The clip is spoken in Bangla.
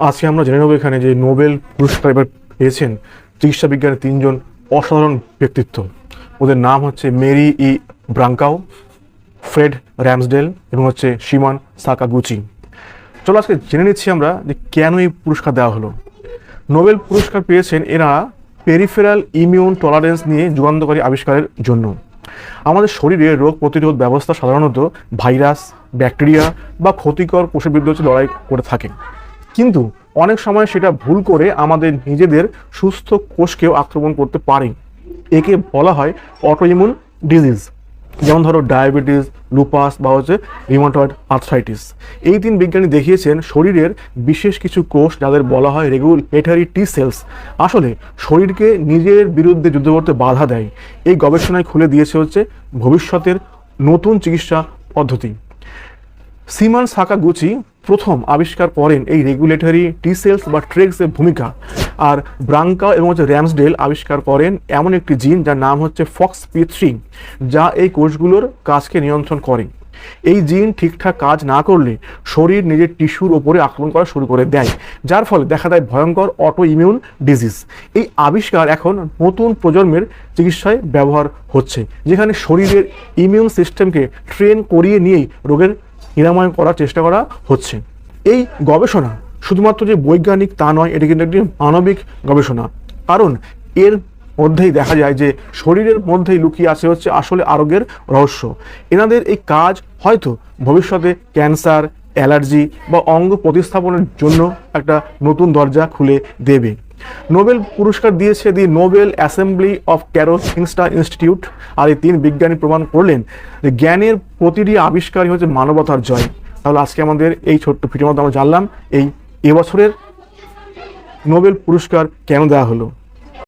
আজকে আমরা জেনে নেব এখানে যে নোবেল পুরস্কার এবার পেয়েছেন চিকিৎসা বিজ্ঞানের তিনজন অসাধারণ ব্যক্তিত্ব। ওদের নাম হচ্ছে Mary E Branco, Fred Ramsdale এবং হচ্ছে সীমান সাকাগুচি। চলো আজকে জেনে নিচ্ছি আমরা যে কেন এই পুরস্কার দেওয়া হলো। নোবেল পুরস্কার পেয়েছেন এরা পেরিফেরাল ইমিউন টলারেন্স নিয়ে যুগান্তকারী আবিষ্কারের জন্য। আমাদের শরীরে রোগ প্রতিরোধ ব্যবস্থা সাধারণত ভাইরাস, ব্যাকটেরিয়া বা ক্ষতিকর কোষের বিরুদ্ধে লড়াই করে থাকে। কিন্তু অনেক সময় সেটা ভুল করে আমাদের নিজেদের সুস্থ কোষকেও আক্রমণ করতে পারে। একে বলা হয় অটোইমিউন ডিজিজ যেমন ধরো ডায়াবেটিস লুপাস বা হচ্ছে রিমাটয়েড আর্থ্রাইটিস এই তিন বিজ্ঞানী দেখিয়েছেন শরীরের বিশেষ কিছু কোষ যাদের বলা হয় রেগুলেটরি টি সেলস আসলে শরীরকে নিজের বিরুদ্ধে যুদ্ধ করতে বাধা দেয়। এই গবেষণায় খুলে দিয়েছে হচ্ছে ভবিষ্যতের নতুন চিকিৎসা পদ্ধতি। সিমান সাকাগুচি প্রথম আবিষ্কার করেন এই রেগুলেটরি টি সেলস বা ট্রেক্সের ভূমিকা। আর ব্রাঙ্কা এবং হচ্ছে র্যামসডেল আবিষ্কার করেন এমন একটি জিন যার নাম হচ্ছে ফক্স পি থ্রি, যা এই কোষগুলোর কাজকে নিয়ন্ত্রণ করে। এই জিন ঠিকঠাক কাজ না করলে শরীর নিজের টিস্যুর ওপরে আক্রমণ করা শুরু করে দেয়, যার ফলে দেখা দেয় ভয়ঙ্কর অটো ইমিউন ডিজিজ এই আবিষ্কার এখন নতুন প্রজন্মের চিকিৎসায় ব্যবহার হচ্ছে, যেখানে শরীরের ইমিউন সিস্টেমকে ট্রেন করিয়ে নিয়েই রোগের নিরাময় করার চেষ্টা করা হচ্ছে। এই গবেষণা শুধুমাত্র যে বৈজ্ঞানিক তা নয়, এটি কিন্তু একটি মানবিক গবেষণা। কারণ এর মধ্যেই দেখা যায় যে শরীরের মধ্যেই লুকিয়ে আছে হচ্ছে আসলে আরোগ্যের রহস্য। এনাদের এই কাজ হয়তো ভবিষ্যতে ক্যান্সার, অ্যালার্জি বা অঙ্গ প্রতিস্থাপনের জন্য একটা নতুন দরজা খুলে দেবে। নোবেল পুরস্কার দিয়েছে the Nobel assembly of Karolinska institute. আর এই তিন বিজ্ঞানী প্রমাণ করলেন যে জ্ঞানের প্রতিটি আবিষ্কারই হচ্ছে মানবতার জয়। তাহলে আজকে আমাদের এই ছোট্ট ভিডিওর মধ্যে আমরা জানলাম, এই এবছরের নোবেল পুরস্কার কেন দেওয়া হলো?